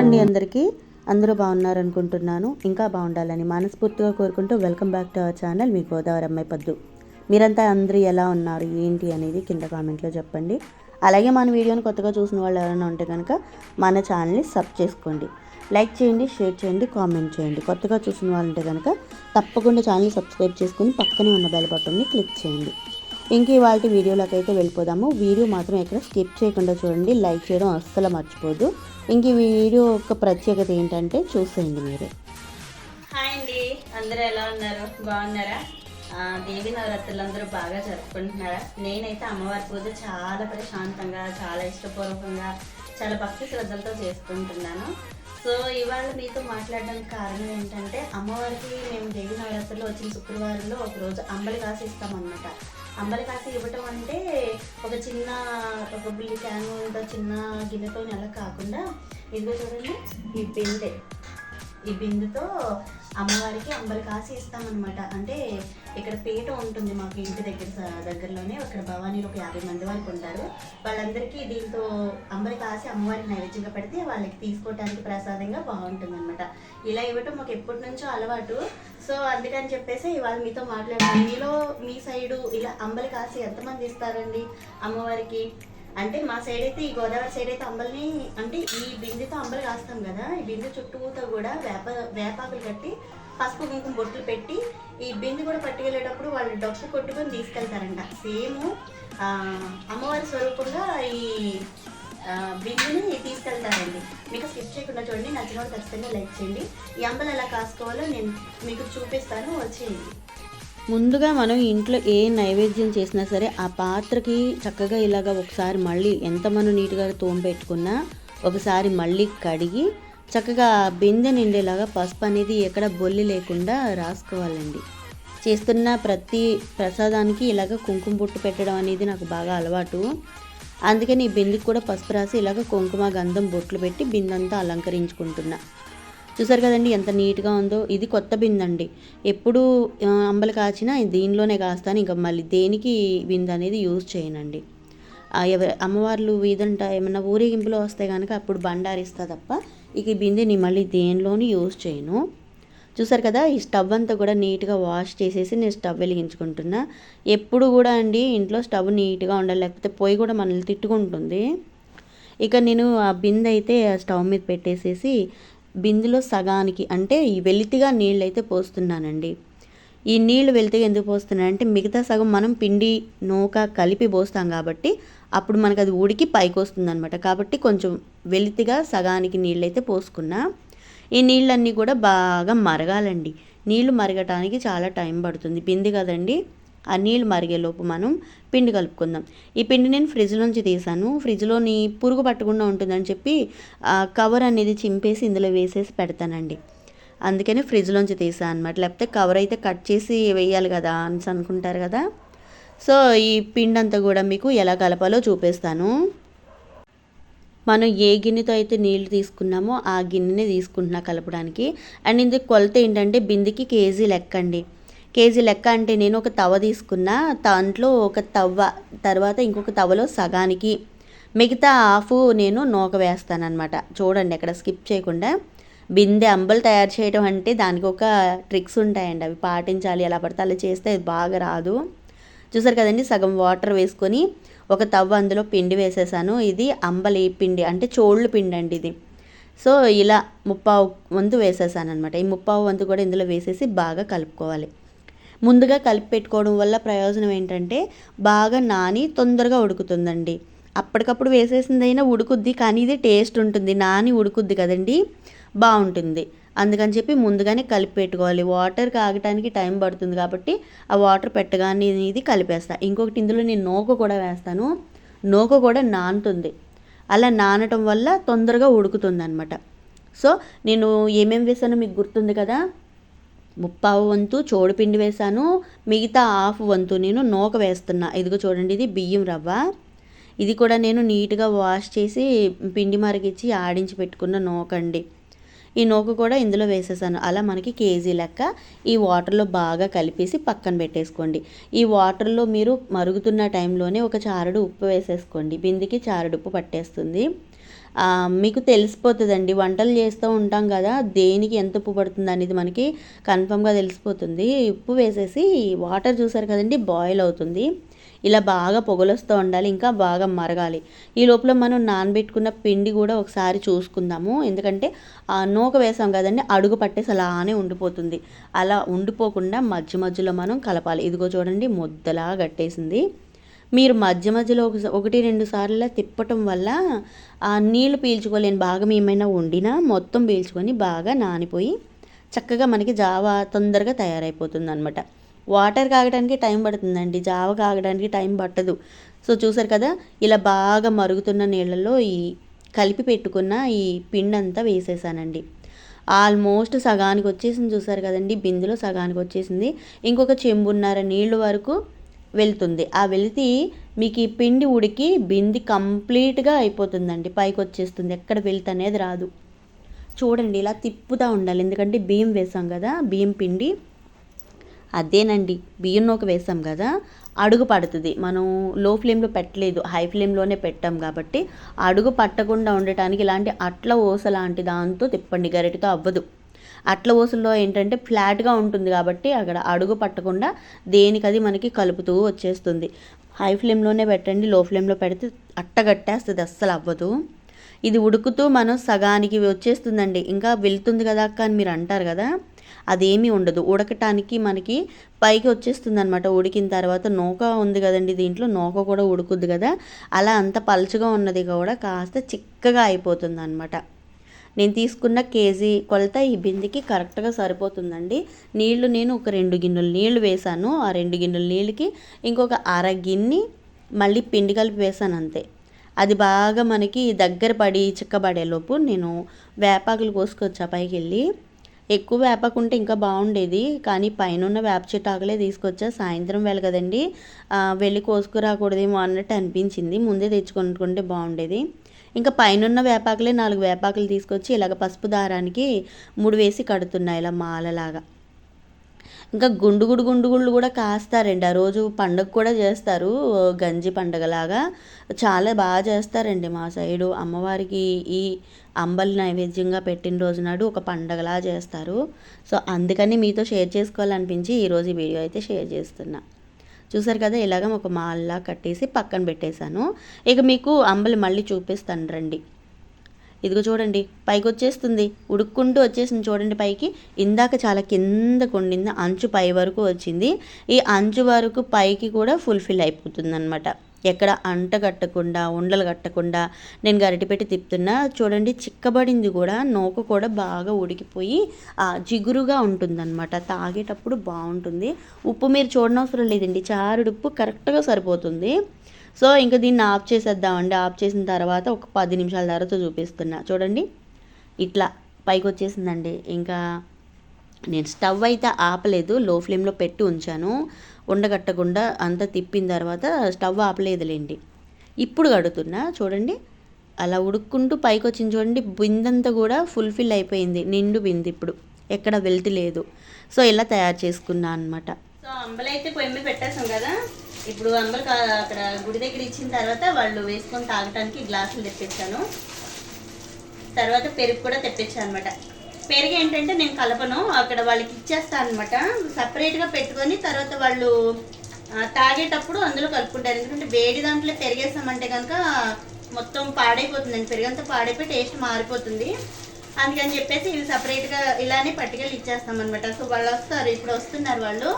అండి అందరికీ. అందరూ బాగున్నారనుకుంటున్నాను. ఇంకా బాగుండాలని మనస్ఫూర్తిగా కోరుకుంటూ welcome back to our channel. మీ గోదావరి అమ్మాయి పద్దు. మీరంతా అందరూ ఎలా ఉన్నారు? ఏంటి అనేది కింద కామెంట్లో చెప్పండి. అలాగే మన వీడియోని కొత్తగా చూసిన వాళ్ళు ఎవరైనా ఉంటే కనుక మన ఛానల్ని సబ్ చేసుకోండి. లైక్ చేయండి షేర్ చేయండి కామెంట్ చేయండి. కొత్తగా చూసిన వాళ్ళు ఉంటే కనుక తప్పకుండా ఛానల్ని సబ్స్క్రైబ్ చేసుకుని పక్కనే ఉన్న బెల్ బటన్ని క్లిక్ చేయండి. ఇంక ఇవాళ వీడియోలోకి అయితే వెళ్ళిపోదాము. వీడియో మాత్రం ఎక్కడ స్కిప్ చేయకుండా చూడండి. లైక్ చేయడం అస్సలు మర్చిపోదు. ఇంక ఈ వీడియో యొక్క ప్రత్యేకత ఏంటంటే చూసేయండి మీరు. హాయ్ అండి. అందరూ ఎలా ఉన్నారు? బాగున్నారా? దేవి నవరాత్రులు అందరూ బాగా జరుపుకుంటున్నారా? నేనైతే అమ్మవారి పూజ చాలా ప్రశాంతంగా చాలా ఇష్టపూర్వకంగా చాలా భక్తి శ్రద్ధలతో చేసుకుంటున్నాను. సో ఇవాళ మీతో మాట్లాడడానికి కారణం ఏంటంటే అమ్మవారికి మేము దేవి నవరాత్రులు వచ్చిన శుక్రవారంలో ఒక రోజు అంబలి కాసి ఇస్తామన్నమాట. అంబలి కాసి ఇవ్వటం అంటే ఒక చిన్న ఒక బిల్లి క్యాన్ చిన్న గిన్నెతో అలా కాకుండా ఇదిగో చూడండి ఈ బిందె. ఈ బిందుతో అమ్మవారికి అంబరి కాసి ఇస్తామన్నమాట. అంటే ఇక్కడ పీట ఉంటుంది మాకు ఇంటి దగ్గర దగ్గరలోనే. ఇక్కడ భవానీలు ఒక యాభై మంది వరకు ఉంటారు వాళ్ళందరికీ దీంతో అంబలి కాసి అమ్మవారికి నైవేద్యంగా పెడితే వాళ్ళకి తీసుకోవడానికి ప్రసాదంగా బాగుంటుంది అనమాట ఇలా ఇవ్వటం మాకు ఎప్పటి నుంచో అలవాటు. సో అందుకని చెప్పేసి ఇవాళ మీతో మాట్లాడాను మీలో మీ సైడు ఇలా అంబలి కాసి ఎంతమంది ఇస్తారండి అమ్మవారికి? అంటే మా సైడ్ అయితే ఈ గోదావరి సైడ్ అయితే అంబలిని అంటే ఈ బిందెతో అంబలి కాస్తాం కదా ఈ బిందె చుట్టూతో కూడా వేప వేపాకులు కట్టి పసుపు కుంకుమ బొట్లు పెట్టి ఈ బిందె కూడా పట్టుకెళ్ళేటప్పుడు వాళ్ళు డొక్కు కొట్టుకొని తీసుకెళ్తారంట. సేమ్ అమ్మవారి స్వరూపంగా ఈ బిందుని తీసుకెళ్తారండి. మీకు స్కిప్ చేయకుండా చూడండి నచ్చిన వాళ్ళు ఖచ్చితంగా లైక్ చేయండి. ఈ అంబలి ఎలా కాసుకోవాలో నేను మీకు చూపిస్తాను వచ్చేయండి. ముందుగా మనం ఇంట్లో ఏ నైవేద్యం చేసినా సరే ఆ పాత్రకి చక్కగా ఇలాగ ఒకసారి మళ్ళీ ఎంత మనం నీట్గా తోము పెట్టుకున్నా ఒకసారి మళ్ళీ కడిగి చక్కగా బిందె నిండేలాగా పసుపు అనేది ఎక్కడ బొల్లి లేకుండా రాసుకోవాలండి. చేస్తున్న ప్రతి ప్రసాదానికి ఇలాగ కుంకుమ బొట్టు పెట్టడం అనేది నాకు బాగా అలవాటు. అందుకని ఈ బిందెకి కూడా పసుపు రాసి ఇలాగ కుంకుమ గంధం బొట్లు పెట్టి బిందంతా అలంకరించుకుంటున్నా. చూసారు కదండి ఎంత నీట్గా ఉందో. ఇది కొత్త బిందె అండి ఎప్పుడు అంబలు అంబలి కాచినా దీనిలోనే కాస్తాను. ఇంకా మళ్ళీ దేనికి బిందె అనేది యూజ్ చేయనండి. ఎవరి అమ్మవార్లు వీధంట ఏమన్నా ఊరేగింపులో వస్తే కనుక అప్పుడు బండారిస్తా తప్ప ఇక ఈ బిందెని మళ్ళీ దేనిలోని యూజ్ చేయను. చూసారు కదా ఈ స్టవ్ అంతా కూడా నీట్గా వాష్ చేసేసి నేను స్టవ్ వెలిగించుకుంటున్నా. ఎప్పుడు కూడా అండి ఇంట్లో స్టవ్ నీట్గా ఉండాలి. లేకపోతే పొయ్యి కూడా మనల్ని తిట్టుకుంటుంది. ఇక నేను ఆ బిందె అయితే ఆ స్టవ్ మీద పెట్టేసేసి బిందులో సగానికి అంటే ఈ వెలితిగా నీళ్ళు అయితే పోస్తున్నానండి. ఈ నీళ్ళు వెలితిగా ఎందుకు పోస్తున్నానంటే మిగతా సగం మనం పిండి నూక కలిపి పోస్తాం కాబట్టి అప్పుడు మనకు అది ఉడికి పైకి వస్తుంది అనమాట కాబట్టి కొంచెం వెలితిగా సగానికి నీళ్ళు అయితే పోసుకున్నా ఈ నీళ్ళన్నీ కూడా బాగా మరగాలండి. నీళ్ళు మరగటానికి చాలా టైం పడుతుంది. బింది కదండి? ఆ నీళ్ళు మరిగేలోపు మనం పిండి కలుపుకుందాం. ఈ పిండి నేను ఫ్రిడ్జ్ నుంచి తీసాను. ఫ్రిడ్జ్లోని పురుగు పట్టకుండా ఉంటుందని చెప్పి ఆ కవర్ అనేది చింపేసి ఇందులో వేసేసి పెడతానండి. అందుకని ఫ్రిడ్జ్లోంచి తీసాను అనమాట లేకపోతే కవర్ అయితే కట్ చేసి వేయాలి కదా అని అనుకుంటారు కదా. సో ఈ పిండి అంతా కూడా మీకు ఎలా కలపాలో చూపిస్తాను. మనం ఏ గిన్నెతో అయితే నీళ్ళు తీసుకున్నామో ఆ గిన్నెని తీసుకుంటున్నా కలపడానికి. అండ్ ఇందుకు కొలత ఏంటంటే బిందికి కేజీ లెక్క అండి కేజీ లెక్క అంటే నేను ఒక తవ తీసుకున్నా దాంట్లో ఒక తవ్వ తర్వాత ఇంకొక తవలో సగానికి. మిగతా హాఫ్ నేను నూక వేస్తాను అనమాట చూడండి అక్కడ స్కిప్ చేయకుండా. బిందె అంబలు తయారు చేయడం అంటే దానికి ఒక ట్రిక్స్ ఉంటాయండి. అవి పాటించాలి ఎలా పడితే అలా చేస్తే అది బాగా రాదు. చూసారు కదండి సగం వాటర్ వేసుకొని ఒక తవ్వ అందులో పిండి వేసేసాను. ఇది అంబలి పిండి అంటే చోళ్ళు పిండి అండి ఇది. సో ఇలా ముప్పావు వంతు వేసేసాను అనమాట ఈ ముప్పావు వంతు కూడా ఇందులో వేసేసి బాగా కలుపుకోవాలి. ముందుగా కలిపి పెట్టుకోవడం వల్ల ప్రయోజనం ఏంటంటే బాగా నాని తొందరగా ఉడుకుతుందండి. అప్పటికప్పుడు వేసేసిందైనా ఉడుకుద్ది కానీ ఇది టేస్ట్ ఉంటుంది. నాని ఉడుకుద్ది కదండి. బాగుంటుంది. అందుకని చెప్పి ముందుగానే కలిపి పెట్టుకోవాలి. వాటర్ కాగటానికి టైం పడుతుంది కాబట్టి ఆ వాటర్ పెట్టగానే ఇది కలిపేస్తా. ఇంకొకటి ఇందులో నేను నూక కూడా వేస్తాను. నూక కూడా నానుతుంది. అలా నానటం వల్ల తొందరగా ఉడుకుతుంది అనమాట సో నేను ఏమేమి వేసానో మీకు గుర్తుంది కదా? ముప్పావు వంతు చోడుపిండి వేసాను మిగతా హాఫ్ వంతు నేను నూక వేస్తున్నా. ఇదిగో చూడండి ఇది బియ్యం రవ్వ. ఇది కూడా నేను నీట్గా వాష్ చేసి పిండి మరిగిచ్చి ఆడించి పెట్టుకున్న నూకండి ఈ నూక కూడా ఇందులో వేసేసాను. అలా మనకి కేజీ లెక్క ఈ వాటర్లో బాగా కలిపేసి పక్కన పెట్టేసుకోండి. ఈ వాటర్లో మీరు మరుగుతున్న టైంలోనే ఒక చారడు ఉప్పు వేసేసుకోండి. బిందికి చారడు ఉప్పు పట్టేస్తుంది. మీకు తెలిసిపోతుందండి. వంటలు చేస్తూ ఉంటాం కదా దేనికి ఎంత ఉప్పు పడుతుంది అనేది మనకి కన్ఫామ్గా తెలిసిపోతుంది. ఉప్పు వేసేసి వాటర్ చూసారు కదండి బాయిల్ అవుతుంది. ఇలా బాగా పొగలొస్తూ ఉండాలి ఇంకా బాగా మరగాలి. ఈ లోపల మనం నానబెట్టుకున్న పిండి కూడా ఒకసారి చూసుకుందాము. ఎందుకంటే ఆ నూక వేసాం కదండి అడుగు పట్టేసి అలానే ఉండిపోతుంది. అలా ఉండిపోకుండా మధ్య మధ్యలో మనం కలపాలి. ఇదిగో చూడండి ముద్దలా కట్టేసింది. మీరు మధ్య మధ్యలో ఒక ఒకటి రెండు సార్లు తిప్పటం వల్ల ఆ నీళ్ళు పీల్చుకోలేని భాగం ఏమైనా వండినా మొత్తం పీల్చుకొని బాగా నానిపోయి చక్కగా మనకి జావా తొందరగా తయారైపోతుంది అనమాట వాటర్ కాగడానికి టైం పడుతుందండి. జావ కాగడానికి టైం పట్టదు. సో చూసారు కదా ఇలా బాగా మరుగుతున్న నీళ్ళల్లో ఈ కలిపి పెట్టుకున్న ఈ పిండి అంతా వేసేసానండి. ఆల్మోస్ట్ సగానికి వచ్చేసింది చూసారు కదండి. బిందులో సగానికి వచ్చేసింది. ఇంకొక చెంబున్నర నీళ్ళు వరకు వెళ్తుంది. ఆ వెళితే మీకు ఈ పిండి ఉడికి బింది కంప్లీట్గా అయిపోతుందండి. పైకి వచ్చేస్తుంది ఎక్కడ వెళ్తే అనేది రాదు. చూడండి ఇలా తిప్పుతూ ఉండాలి. ఎందుకంటే బియ్యం వేసాం కదా బియ్యం పిండి. అదేనండి బియ్యం నూక వేసాం కదా అడుగు పడుతుంది. మనం లో ఫ్లేమ్లో పెట్టలేదు హై ఫ్లేమ్లోనే పెట్టాం కాబట్టి అడుగు పట్టకుండా ఉండటానికి ఇలాంటి అట్ల ఊస లాంటి దాంతో తిప్పండి. గరిటతో అవ్వదు. అట్ల ఊసల్లో ఏంటంటే ఫ్లాట్గా ఉంటుంది కాబట్టి అక్కడ అడుగు పట్టకుండా దేనికది మనకి కలుపుతూ వచ్చేస్తుంది. హై ఫ్లేమ్లోనే పెట్టండి లో ఫ్లేమ్లో పెడితే అట్టగట్టేస్తుంది అస్సలు అవ్వదు. ఇది ఉడుకుతూ మనం సగానికి వచ్చేస్తుందండి. ఇంకా వెళ్తుంది కదా అక్క అని మీరు అంటారు కదా అదేమీ ఉండదు. ఉడకటానికి మనకి పైకి వచ్చేస్తుంది అనమాట ఉడికిన తర్వాత నూక ఉంది కదండి దీంట్లో నూక కూడా ఉడుకుద్ది కదా. అలా అంత పలుచగా ఉన్నది కూడా కాస్త చిక్కగా అయిపోతుంది అనమాట నేను తీసుకున్న కేజీ కొలత ఈ బిందెకి కరెక్ట్గా సరిపోతుందండి. నీళ్ళు నేను ఒక రెండు గిన్నెలు నీళ్ళు వేసాను ఆ రెండు గిన్నెల నీళ్ళకి ఇంకొక అర గిన్నె మళ్ళీ పిండి కలిపి వేసాను అంతే. అది బాగా మనకి దగ్గర పడి చిక్కబడేలోపు నేను వేపాకులు కోసుకొచ్చా పైకి వెళ్ళి ఎక్కువ వేపాకు ఉంటే ఇంకా బాగుండేది. కానీ పైన ఉన్న వేప చెట్టు తీసుకొచ్చా. సాయంత్రం వేళ కదండి. వెళ్ళి కోసుకురాకూడదేమో అన్నట్టు అనిపించింది. ముందే తెచ్చుకుంటుంటే బాగుండేది. ఇంకా పైనున్న వేపాకులే నాలుగు వేపాకులు తీసుకొచ్చి ఇలాగ పసుపు దారానికి మూడు వేసి కడుతున్నాయి ఇలా మాలలాగా. ఇంకా గుండుగుడు గుండుగుళ్ళు కూడా కాస్తారండి. ఆ రోజు పండగ కూడా చేస్తారు. గంజి పండగలాగా చాలా బాగా చేస్తారండి మా సైడు. అమ్మవారికి ఈ అంబలి నైవేద్యంగా పెట్టిన రోజు నాడు ఒక పండగలా చేస్తారు. సో అందుకని మీతో షేర్ చేసుకోవాలనిపించి ఈరోజు ఈ వీడియో అయితే షేర్ చేస్తున్నా. చూసారు కదా ఇలాగ ఒక మాల్లా కట్టేసి పక్కన పెట్టేశాను. ఇక మీకు అంబలి మళ్ళీ చూపిస్తాను రండి. ఇదిగో చూడండి పైకి వచ్చేస్తుంది ఉడుక్కుంటూ వచ్చేసింది చూడండి పైకి. ఇందాక చాలా కిందకు ఉండింది అంచు పై వరకు వచ్చింది. ఈ అంచు వరకు పైకి కూడా ఫుల్ఫిల్ అయిపోతుంది అనమాట ఎక్కడ అంట కట్టకుండా ఉండలు కట్టకుండా నేను గరిటె పెట్టి తిప్పుతున్నా చూడండి చిక్కబడింది కూడా నూక కూడా బాగా ఉడికిపోయి జిగురుగా ఉంటుందన్నమాట. తాగేటప్పుడు బాగుంటుంది. ఉప్పు మీరు చూడనవసరం లేదండి. చారుడు ఉప్పు కరెక్ట్గా సరిపోతుంది. సో ఇంకా దీన్ని ఆఫ్ చేసేద్దామండి. ఆఫ్ చేసిన తర్వాత ఒక పది నిమిషాల తర్వాత చూపిస్తున్నా. చూడండి. ఇట్లా పైకి వచ్చేసిందండి. ఇంకా నేను స్టవ్ అయితే ఆపలేదు. లో ఫ్లేమ్లో పెట్టి ఉంచాను. ఉండగట్టకుండా అంతా తిప్పిన తర్వాత స్టవ్ ఆపలేదులేండి. ఇప్పుడు కడుతున్నా చూడండి. అలా ఉడుక్కుంటూ పైకి వచ్చింది చూడండి. బిందంతా కూడా ఫుల్ఫిల్ అయిపోయింది. నిండు బింది ఇప్పుడు. ఎక్కడ వెళ్తి లేదు. సో ఇలా తయారు చేసుకున్నా అనమాట సో అంబలైతే అయితే పొయ్యి పెట్టేసాం కదా? ఇప్పుడు అంబలి అక్కడ గుడి దగ్గర ఇచ్చిన తర్వాత వాళ్ళు వేసుకొని తాగటానికి గ్లాసులు తెప్పించాను. తర్వాత పెరుగు కూడా తెప్పించాను అనమాట పెరుగు ఏంటంటే నేను కలపను అక్కడ వాళ్ళకి ఇచ్చేస్తాను అనమాట సపరేట్గా పెట్టుకొని తర్వాత వాళ్ళు తాగేటప్పుడు అందులో కలుపుకుంటారు. ఎందుకంటే వేడి దాంట్లో పెరిగేసామంటే కనుక మొత్తం పాడైపోతుందండి పెరుగంతా పాడైపోయి టేస్ట్ మారిపోతుంది. అందుకని చెప్పేసి ఇవి సపరేట్గా ఇలానే పట్టుకెళ్ళి ఇచ్చేస్తాం అనమాట సో వాళ్ళు వస్తారు ఇప్పుడు వస్తున్నారు వాళ్ళు.